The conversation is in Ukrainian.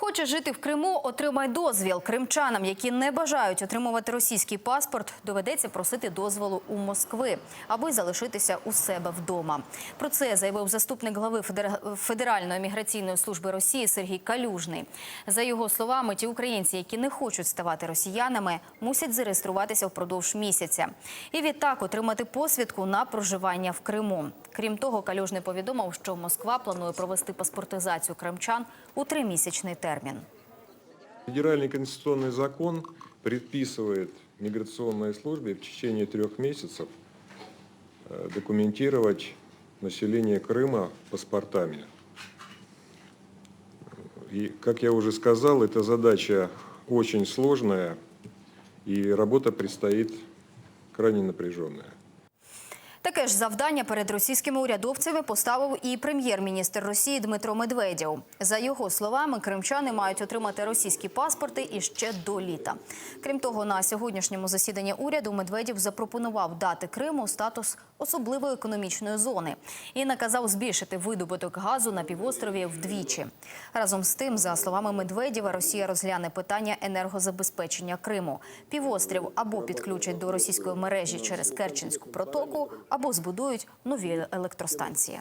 Хоче жити в Криму, отримай дозвіл. Кримчанам, які не бажають отримувати російський паспорт, доведеться просити дозволу у Москви, аби залишитися у себе вдома. Про це заявив заступник глави Федер- Федеральної міграційної служби Росії Сергій Калюжний. За його словами, ті українці, які не хочуть ставати росіянами, мусять зареєструватися впродовж місяця і відтак отримати посвідку на проживання в Криму. Крім того, Калюжний повідомив, що Москва планує провести паспортизацію кримчан у тримісячний термін. Федеральный конституционный закон предписывает миграционной службе в течение трех месяцев э, документировать население Крыма паспортами. И, как я уже сказал, эта задача очень сложная, и работа предстоит крайне напряженная. Таке ж завдання перед російськими урядовцями поставив і прем'єр-міністр Росії Дмитро Медведєв. За його словами, кримчани мають отримати російські паспорти іще до літа. Крім того, на сьогоднішньому засіданні уряду Медведєв запропонував дати Криму статус особливої економічної зони і наказав збільшити видобуток газу на півострові вдвічі. Разом з тим, за словами Медведєва, Росія розгляне питання енергозабезпечення Криму. Півострів або підключать до російської мережі через Керченську протоку, або збудують нові електростанції.